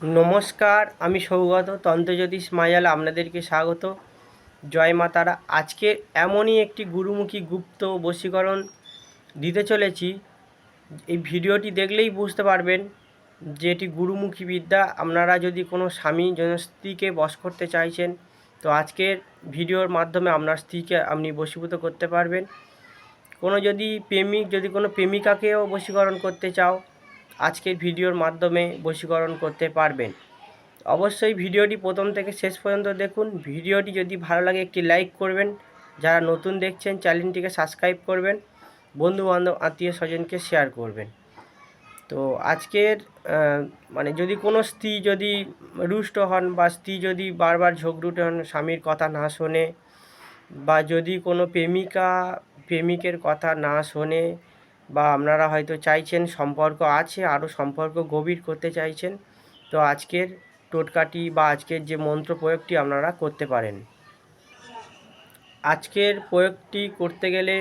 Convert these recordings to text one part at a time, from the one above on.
নমস্কার, আমি সৌগত তন্ত্রজ্যোতিষ মায়াল আপনাদেরকে স্বাগত। জয় মা তারা। আজকে এমনই একটি গুরুমুখী গুপ্ত বশীকরণ দিতে চলেছি। এই ভিডিওটি দেখলেই বুঝতে পারবেন যে এটি গুরুমুখী বিদ্যা। আপনারা যদি কোনো স্বামী যেন স্ত্রীকে বশ করতে চাইছেন, তো আজকের ভিডিওর মাধ্যমে আপনার স্ত্রীকে আপনি বশীভূত করতে পারবেন। কোনো যদি প্রেমিক, যদি কোনো প্রেমিকাকেও বশীকরণ করতে চাও আজকের ভিডিওর মাধ্যমে বশীকরণ করতে পারবেন। অবশ্যই ভিডিওটি প্রথম থেকে শেষ পর্যন্ত দেখুন। ভিডিওটি যদি ভালো লাগে একটি লাইক করবেন। যারা নতুন দেখছেন, চ্যানেলটিকে সাবস্ক্রাইব করবেন। বন্ধু বান্ধব আত্মীয় স্বজনকে শেয়ার করবেন। তো আজকের মানে যদি কোনো স্ত্রী যদি রুষ্ট হন বা স্ত্রী যদি বারবার ঝগড়ুটে হন, স্বামীর কথা না শোনে বা যদি কোনো প্রেমিকা, প্রেমিকের কথা না শোনে বা আপনারা হয়তো চাইছেন সম্পর্ক আছে, আরও সম্পর্ক গভীর করতে চাইছেন, তো আজকের টোটকাটি বা আজকের যে মন্ত্র প্রয়োগটি আপনারা করতে পারেন। আজকের প্রয়োগটি করতে গেলে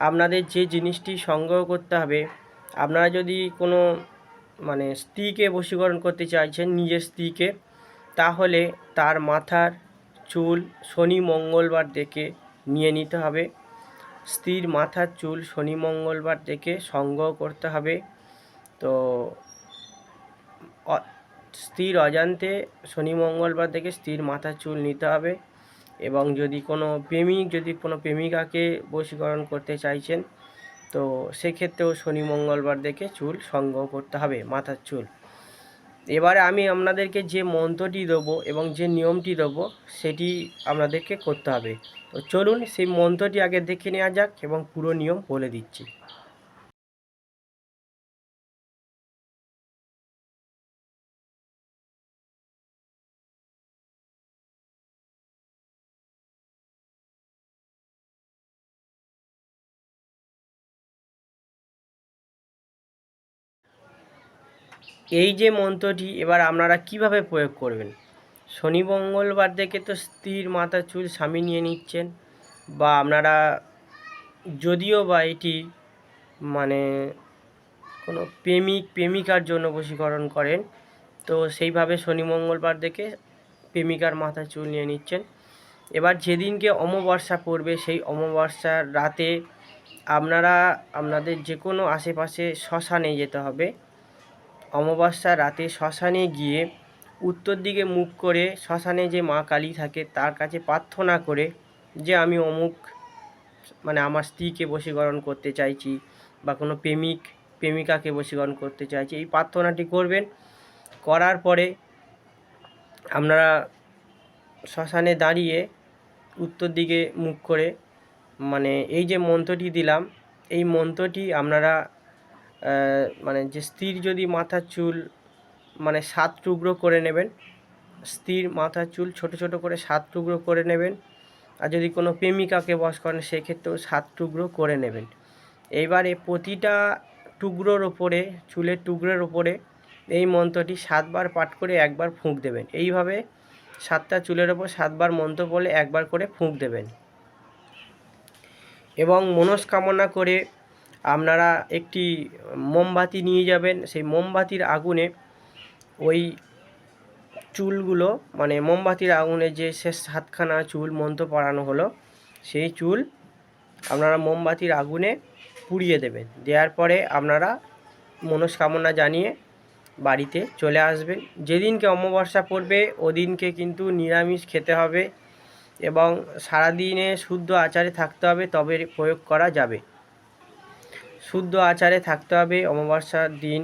আপনাদের যে জিনিসটি সংগ্রহ করতে হবে, আপনারা যদি কোনো মানে স্ত্রীকে বশীকরণ করতে চাইছেন, নিজের স্ত্রীকে, তাহলে তার মাথার চুল শনি মঙ্গলবার দেখে নিয়ে নিতে হবে। স্ত্রীর মাথার চুল শনি মঙ্গলবার দেখে সংগ্রহ করতে হবে। তো স্ত্রীর অজান্তে শনি মঙ্গলবার দেখে স্ত্রীর মাথার চুল নিতে হবে এবং যদি কোনো প্রেমিক, যদি কোনো প্রেমিকাকে বশীকরণ করতে চাইছেন, তো সেক্ষেত্রেও শনি মঙ্গলবার দেখে চুল সংগ্রহ করতে হবে মাথার চুল। এবারে আমি আপনাদেরকে যে মন্ত্রটি দেবো এবং যে নিয়মটি দেবো, সেটি আপনাদেরকে করতে হবে। তো চলুন সেই মন্ত্রটি আগে দেখে নেওয়া যাক এবং পুরো নিয়ম বলে দিচ্ছি। এই যে মন্ত্রটি, এবার আপনারা কীভাবে প্রয়োগ করবেন? শনি মঙ্গলবার দেখে তো স্ত্রীর মাথার চুল স্বামী নিয়ে নিচ্ছেন, বা আপনারা যদিও বা এটি মানে কোনো প্রেমিক, প্রেমিকার জন্য বশীকরণ করেন, তো সেইভাবে শনি মঙ্গলবার দেখে প্রেমিকার মাথায় চুল নিয়ে নিচ্ছেন। এবার যেদিনকে অমাবস্যা পড়বে, সেই অমাবস্যার রাতে আপনারা, আপনাদের যে কোনো আশেপাশে শ্মশানে যেতে হবে। অমাবস্যার রাতে শ্মশানে গিয়ে উত্তর দিকে মুখ করে শ্মশানে যে মা কালী থাকে, তার কাছে প্রার্থনা করে যে আমি অমুক মানে আমার স্ত্রীকে বশীকরণ করতে চাইছি বা কোনো প্রেমিক, প্রেমিকাকে বশীকরণ করতে চাইছি। এই প্রার্থনাটি করবেন। করার পরে আপনারা শ্মশানে দাঁড়িয়ে উত্তর দিকে মুখ করে মানে এই যে মন্ত্রটি দিলাম, এই মন্ত্রটি আপনারা মানে যে স্ত্রীর যদি মাথার চুল মানে সাত টুকরো করে নেবেন, স্ত্রীর মাথার চুল ছোট ছোট করে সাত টুকরো করে নেবেন, আর যদি কোনো প্রেমিকাকে বস করেন, সেক্ষেত্রেও সাত টুকরো করে নেবেন। এইবারে প্রতিটা টুকরোর ওপরে, চুলের টুকরোর ওপরে এই মন্ত্রটি সাতবার পাঠ করে একবার ফুঁক দেবেন। এইভাবে সাতটা চুলের ওপর সাতবার মন্ত্র বলে একবার করে ফুঁক দেবেন। এবং মনস্কামনা করে আপনারা একটি মোমবাতি নিয়ে যাবেন। সেই মোমবাতির আগুনে ওই চুলগুলো মানে মোমবাতির আগুনে যে শেষ সাতখানা চুল মন্ত্র পড়ানো হলো, সেই চুল আপনারা মোমবাতির আগুনে পুড়িয়ে দেবেন। দেওয়ার পরে আপনারা মনস্কামনা জানিয়ে বাড়িতে চলে আসবেন। যেদিনকে অমাবস্যা পড়বে, ওদিনকে কিন্তু নিরামিষ খেতে হবে এবং সারাদিনে শুদ্ধ আচারে থাকতে হবে, তবে প্রয়োগ করা যাবে। শুদ্ধ আচারে থাকতে হবে, অমাবস্যার দিন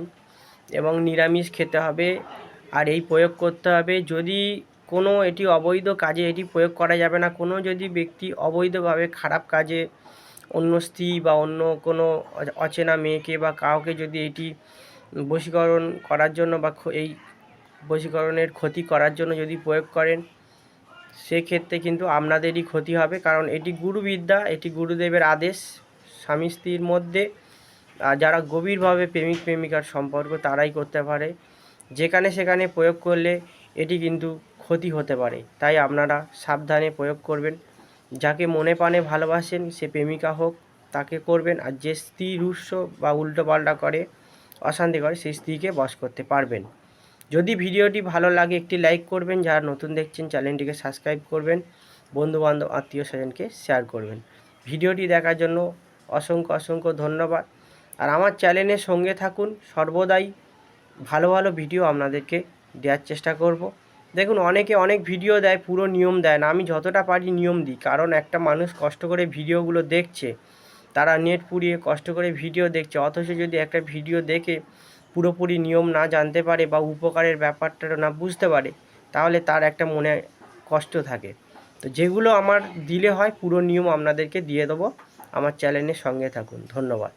এবং নিরামিষ খেতে হবে আর এই প্রয়োগ করতে হবে। যদি কোনো এটি অবৈধ কাজে এটি প্রয়োগ করা যাবে না, কোনো যদি ব্যক্তি অবৈধভাবে খারাপ কাজে অন্য স্ত্রী বা অন্য কোনো অচেনা মেয়েকে বা কাউকে যদি এটি বশীকরণ করার জন্য বা এই বশীকরণের ক্ষতি করার জন্য যদি প্রয়োগ করেন, সেক্ষেত্রে কিন্তু আপনাদেরই ক্ষতি হবে। কারণ এটি গুরুবিদ্যা, এটি গুরুদেবের আদেশ, স্বামী স্ত্রীর মধ্যে আর যারা গভীরভাবে প্রেমিক, প্রেমিকার সম্পর্ক তারাই করতে পারে। যেখানে সেখানে প্রয়োগ করলে এটি কিন্তু ক্ষতি হতে পারে। তাই আপনারা সাবধানে প্রয়োগ করবেন। যাকে মনে প্রাণে ভালোবাসেন, সে প্রেমিকা হোক, তাকে করবেন। আর যে স্ত্রী রুস্য বা উল্টো পাল্টা করে, অশান্তি করে, সেই স্ত্রীকে বশ করতে পারবেন। যদি ভিডিওটি ভালো লাগে, একটি লাইক করবেন। যারা নতুন দেখছেন, চ্যানেলটিকে সাবস্ক্রাইব করবেন। বন্ধুবান্ধব, আত্মীয় স্বজনকে শেয়ার করবেন। ভিডিওটি দেখার জন্য অসংখ্য অসংখ্য ধন্যবাদ। আর আমার চ্যানেলের সঙ্গে থাকুন, সর্বদাই ভালো ভালো ভিডিও আপনাদেরকে দেওয়ার চেষ্টা করব। দেখুন, অনেকে অনেক ভিডিও দেয়, পুরো নিয়ম দেয় না। আমি যতটা পারি নিয়ম দিই, কারণ একটা মানুষ কষ্ট করে ভিডিওগুলো দেখছে, তারা নেট পুড়িয়ে কষ্ট করে ভিডিও দেখছে। অথচ যদি একটা ভিডিও দেখে পুরোপুরি নিয়ম না জানতে পারে বা উপকারের ব্যাপারটা না বুঝতে পারে, তাহলে তার একটা মনে কষ্ট থাকে। তো যেগুলো আমার দিলে হয়, পুরো নিয়ম আপনাদেরকে দিয়ে দেবো। আমার চ্যানেলের সঙ্গে থাকুন। ধন্যবাদ।